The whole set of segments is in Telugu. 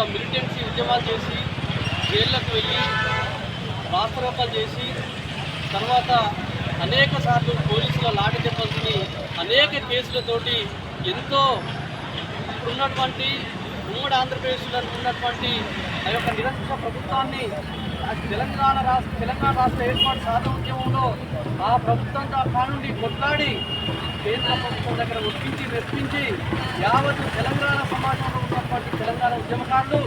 ఒక మిలిటెన్సీ ఉద్యమాలు చేసి జైళ్ళకు వెళ్ళి రాష్ట్రోపాలు చేసి తర్వాత అనేక సార్లు పోలీసుల లాఠీ దెబ్బల్ని అనేక కేసులతోటి ఎంతో ఇప్పుడున్నటువంటి ఉమ్మడి ఆంధ్రప్రదేశ్లో ఉన్నటువంటి ఆ యొక్క నిరంకుశ ప్రభుత్వాన్ని తెలంగాణ రాష్ట్ర తెలంగాణ రాష్ట్ర ఏర్పాటు సాధన ఉద్యమంలో ఆ ప్రభుత్వంతో కానుండి కొట్లాడి కేంద్ర ప్రభుత్వం దగ్గర ఒప్పించి మెప్పించి యావత్ తెలంగాణ సమాజంలో ఉన్నటువంటి తెలంగాణ ఉద్యమకారులు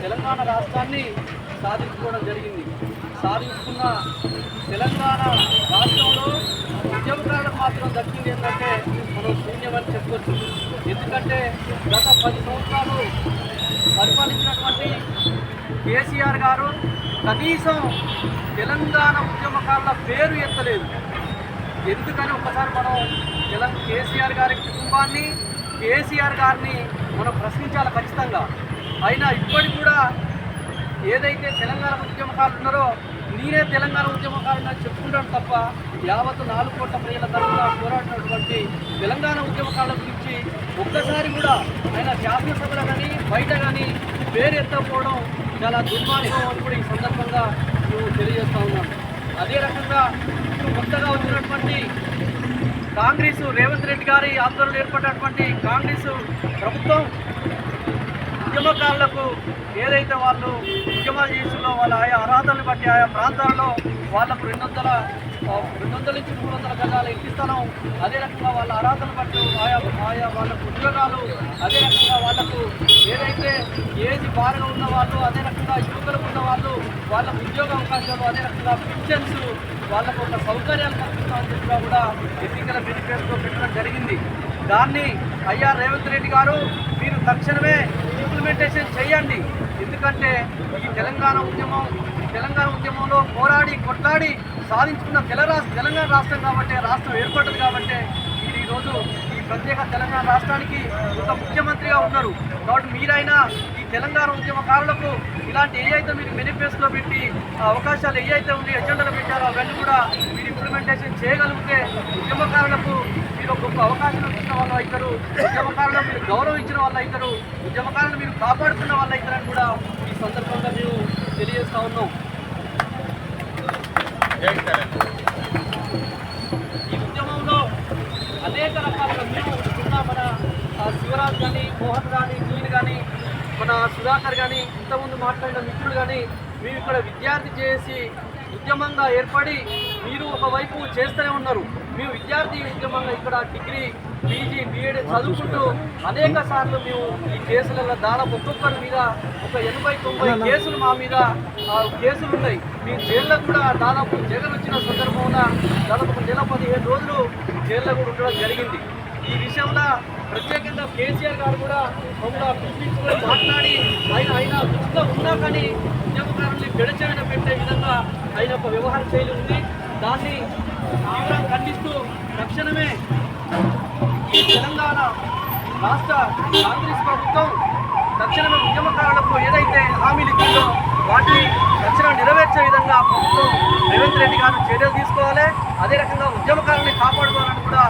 తెలంగాణ రాష్ట్రాన్ని సాధించుకోవడం జరిగింది. సాధించుకున్న తెలంగాణ రాష్ట్రంలో ఉద్యమకారులకు మాత్రం దక్కింది ఏంటంటే మనం శూన్యమని చెప్పొచ్చు ఎందుకంటే గత పది సంవత్సరాలు కేసీఆర్ గారు కనీసం తెలంగాణ ఉద్యమకారుల పేరు ఎత్తలేదు. ఎందుకని ఒకసారి మనం తెలంగాణ కేసీఆర్ గారి కుటుంబాన్ని కేసీఆర్ గారిని మనం ప్రశ్నించాలి ఖచ్చితంగా. అయినా ఇప్పటికి కూడా ఏదైతే తెలంగాణ ఉద్యమకారులు ఉన్నారో నేనే తెలంగాణ ఉద్యమకారులు అని చెప్పుకుంటాను తప్ప యావత్ నాలుగు కోట్ల ప్రజల తరఫున పోరాడినటువంటి తెలంగాణ ఉద్యమకారుల గురించి ఒక్కసారి కూడా ఆయన శాసనసభలో కానీ బయట కానీ పేరు ఎత్తకపోవడం చాలా దుర్మార్గం అని కూడా ఈ సందర్భంగా మేము తెలియజేస్తూ ఉన్నాం. అదే రకంగా ఇప్పుడు కొత్తగా వచ్చినటువంటి కాంగ్రెస్ రేవంత్ రెడ్డి గారి ఆధ్వర్యంలో ఏర్పడినటువంటి కాంగ్రెస్ ప్రభుత్వం ఉద్యమకారులకు ఏదైతే వాళ్ళు ఉద్యమాలు చేసిందో వాళ్ళ ఆయా అర్హతలను బట్టి ఆయా ప్రాంతాల్లో వాళ్ళకు రెండు వందల రెండు వందల నుంచి మూడు వందల గజాల ఇంటి స్థలం అదే రకంగా వాళ్ళ అర్హతను బట్టి ఆయా ఆయా వాళ్ళకు ఉద్యోగాలు అదే రకంగా వాళ్ళకు ఏదైతే ఏజ్ బారిన ఉన్న వాళ్ళు అదే రకంగా యువకులకు ఉన్న వాళ్ళు వాళ్ళకు ఉద్యోగ అవకాశాలు అదే రకంగా పింఛన్స్ వాళ్ళకు ఒక సౌకర్యాలు కల్పిస్తామని చెప్పినా కూడా ఎన్నికల బెనిఫిట్తో పెట్టడం జరిగింది. దాన్ని అయ్యా రేవంత్ రెడ్డి గారు మీరు తక్షణమే ఇంప్లిమెంటేషన్ చేయండి. ఎందుకంటే ఈ తెలంగాణ ఉద్యమం తెలంగాణ ఉద్యమంలో పోరాడి కొట్లాడి సాధించుకున్న తెల తెలంగాణ రాష్ట్రం కాబట్టి రాష్ట్రం ఏర్పడ్డది కాబట్టి మీరు ఈరోజు ఈ ప్రత్యేక తెలంగాణ రాష్ట్రానికి ఒక ముఖ్యమంత్రిగా ఉన్నారు. కాబట్టి మీరైనా ఈ తెలంగాణ ఉద్యమకారులకు ఇలాంటి ఏ అయితే మీరు మేనిఫెస్టోలో పెట్టి ఆ అవకాశాలు ఏ అయితే ఉండి ఎజెండాలు పెట్టారో అవన్నీ కూడా మీరు ఇంప్లిమెంటేషన్ చేయగలిగితే ఉద్యమకారులకు మీరు గొప్ప అవకాశం ఇచ్చిన వాళ్ళు అవుతారు. ఉద్యమకారులకు మీరు గౌరవం ఇచ్చిన వాళ్ళు అవుతారు. ఉద్యమకారులను మీరు కాపాడుతున్న వాళ్ళు అవుతారని కూడా ఈ సందర్భంగా మేము తెలియజేస్తా ఉన్నాం ఈ ఉద్యమంలో అనేక రకాలుగా మేము ఉన్న మన శివరాజ్ కానీ మోహన్ కానీ నేను కానీ మన సుధాకర్ కానీ ఇంతకుముందు మాట్లాడిన మిత్రులు కానీ మేము ఇక్కడ విద్యార్థి చేసి ఉద్యమంగా ఏర్పడి మీరు ఒకవైపు చేస్తూనే ఉన్నారు. మేము విద్యార్థి ఉద్యమంగా ఇక్కడ డిగ్రీ పీజీ బీఎడ్ చదువుకుంటూ అనేక సార్లు మేము ఈ కేసులలో దాదాపు ఒక్కొక్కరి మీద ఒక ఎనభై తొంభై కేసులు మా మీద కేసులు ఉన్నాయి. మీ జైల్లో కూడా దాదాపు జగన్ వచ్చిన సందర్భంలో దాదాపు నెల పదిహేను రోజులు జైల్లో కూడా ఉండడం జరిగింది. విషయంలో ప్రత్యేకంగా కేసీఆర్ గారు కూడా మమ్మల్ని పిలిపించుకొని మాట్లాడి ఆయన ఆయన దృష్టిలో ఉన్నా కానీ ఉద్యమకారుల్ని గడిచేవిన పెట్టే విధంగా ఆయన ఒక వ్యవహార శైలి ఉంది. దాన్ని తీవ్రంగా ఖండిస్తూ తక్షణమే ఈ తెలంగాణ రాష్ట్ర కాంగ్రెస్ ప్రభుత్వం తక్షణమే ఉద్యమకారులకు ఏదైతే హామీలు ఇచ్చిందో వాటిని తక్షణం నెరవేర్చే విధంగా ప్రభుత్వం రేవంత్ రెడ్డి గారు చర్యలు తీసుకోవాలి. అదే రకంగా ఉద్యమకారుల్ని కాపాడుకోవాలని కూడా